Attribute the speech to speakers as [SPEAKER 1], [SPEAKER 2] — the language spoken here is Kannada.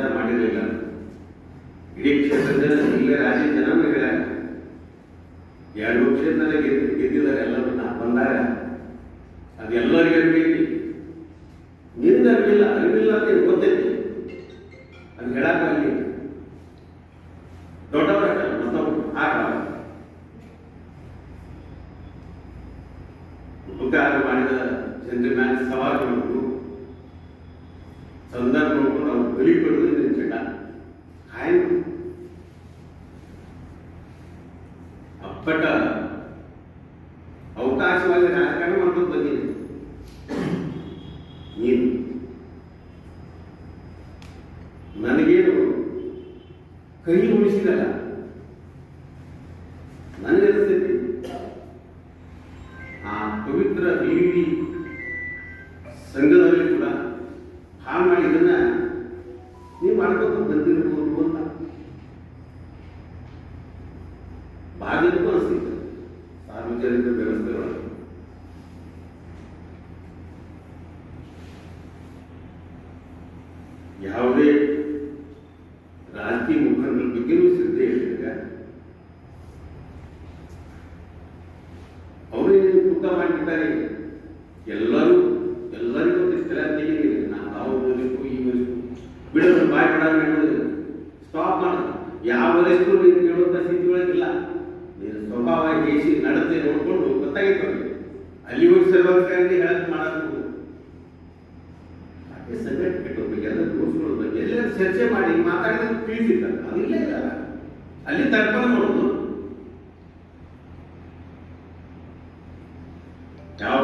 [SPEAKER 1] ವಿಚಾರ ಮಾಡಿರಲಿಲ್ಲ ಇಡೀ ಕ್ಷೇತ್ರದ ಇಲ್ಲೇ ರಾಜ್ಯ ಜನ ಹೇಳ್ಯಾರ ಎರಡು ಕ್ಷೇತ್ರ ಗೆದ್ದು, ಗೆದ್ದಿದ್ದಾರೆ, ಎಲ್ಲರೂ ನಾ, ಬಂದಾಗ ಅದು ಎಲ್ಲರಿಗೂ ಅರಿವೈತಿ ನಿಂದ ಅರಿವಿಲ್ಲ ಅರಿವಿಲ್ಲ ಅಂತ ಗೊತ್ತೈತಿ. ಅದು ಹೇಳಕ್ಕಾಗಲಿ ದೊಡ್ಡವರ ಮತ್ತೊಬ್ಬರು ಆಗ ಉಪಕಾರ ಮಾಡಿದ ಜನರ ಮ್ಯಾಲೆ ಸವಾಲು ಅಪ್ಪಟ ಅವಕಾಶವಾದ ರಾಜಕಾರಣ ಮಾಡ್ಕೊಂಡು ಬಂದಿದೆ. ನೀನು. ನನಗೇನು ಕೈ ಉಳಿಸಿದಲ್ಲ? ನನಗನಿಸ್ತೈತಿ ಆ ಪವಿತ್ರ ಬಿ ಸಂಘದಲ್ಲಿ ಕೂಡ ಹಾಳು ಮಾಡಿ ಬಾಗಿಲು ಅನಿಸ್ತಿತ್ತು ಸಾರ್ವಜನಿಕ ವ್ಯವಸ್ಥೆಗಳು. ಯಾವುದೇ ರಾಜಕೀಯ ಮುಖಂಡರ ಬಗ್ಗೆನೂ ಶ್ರದ್ಧೆ ಹೇಳಿದಾಗ ಅವರೇನು ತೂಕ ಮಾಡಿದ್ದಾರೆ ಎಲ್ಲರೂ, ಎಲ್ಲರಿಗೂ ಅಂತ ಏನಿದೆ ನಾವು ನಾವು ಓದಬೇಕು ಈ ಓದಬೇಕು ಬಿಡೋದು ಬಾಯ್ ಸ್ಟಾಪ್ ಮಾಡೋದು. ಯಾವ ನೀನು ಕೇಳುವಂಥ ಸ್ಥಿತಿಗಳಿಲ್ಲ ನೀನು ನೀನು ಸ್ವಭಾವ ಏಸಿ ನಡತೆ ನೋಡಿಕೊಂಡು ಗೊತ್ತಾಗಿತ್ತು ಅವರಿಗೆ ಅಲ್ಲಿ ಹೋಗಿ ಸರ್ವಾಧಿಕಾರಿ ಹೇಳಕ್ ಮಾಡಬೇಕು ಹಾಗೆ ಸಂಘಟನೆ ಬಿಟ್ಟು ಎಲ್ಲ ದೋಷಗಳ ಬಗ್ಗೆ ಎಲ್ಲ ಚರ್ಚೆ ಮಾಡಿ, ಮಾತಾಡಿದ್ರೆ ತಿಳಿಸಿದ್ದಾರೆ ಅದಿಲ್ಲ ಇಲ್ಲ ಅಲ್ಲಿ ತರ್ಪಣ ಮಾಡೋದು. ಯಾವ